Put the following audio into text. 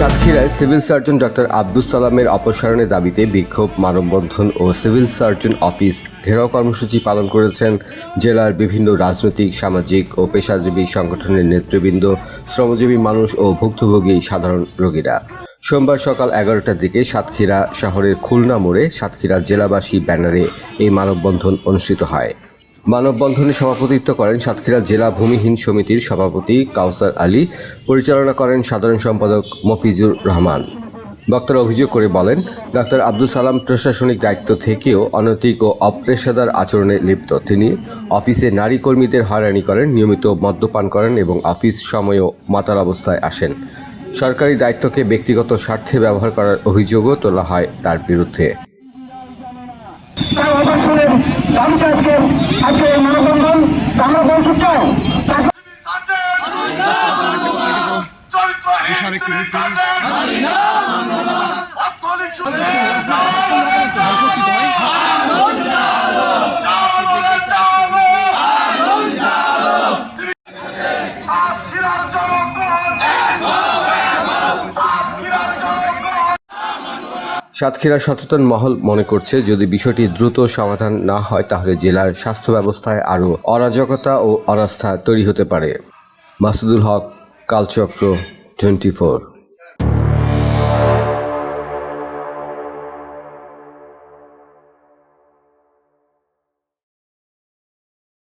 সাতক্ষীরায় civil surgeon doctor Abdul সালামের অপসারণের দাবিতে বিক্ষোভ, মানববন্ধন ও সিভিল সার্জন অফিস ঘেরাও কর্মসূচি পালন করেছেন জেলার বিভিন্ন রাজনৈতিক, সামাজিক ও পেশাজীবী সংগঠনের নেতৃবৃন্দ, শ্রমজীবী মানুষ ও ভুক্তভোগী সাধারণ রোগীরা। সোমবার সকাল এগারোটার দিকে সাতক্ষীরা শহরের খুলনা মোড়ে সাতক্ষীরা জেলাবাসী ব্যানারে এই মানববন্ধন অনুষ্ঠিত হয়। মানববন্ধনে সভাপতিত্ব করেন সাতক্ষীরা জেলা ভূমিহীন সমিতির সভাপতি কাউসার আলী, পরিচালনা করেন সাধারণ সম্পাদক মফিজুর রহমান। বক্তারা অভিযোগ করে বলেন, ডাক্তার আব্দুল সালাম প্রশাসনিক দায়িত্ব থেকেও অনৈতিক ও অপেশাদার আচরণে লিপ্ত। তিনি অফিসে নারী কর্মীদের হয়রানি করেন, নিয়মিত মদ্যপান করেন এবং অফিস সময়েও মাতাল অবস্থায় আসেন। সরকারি দায়িত্বকে ব্যক্তিগত স্বার্থে ব্যবহার করার অভিযোগও তোলা হয় তার বিরুদ্ধে। দাবিতে আজকে আজকে মানববন্ধন আমরা বলতে চাই। তাকে সাতক্ষীরা সচেতন মহল মনে করছে, যদি বিষয়টি দ্রুত সমাধান না হয়, তাহলে জেলার স্বাস্থ্য ব্যবস্থায় আরও অরাজকতা ও অনাস্থা তৈরি হতে পারে। Masudul Haque, Kalchakra, twenty four.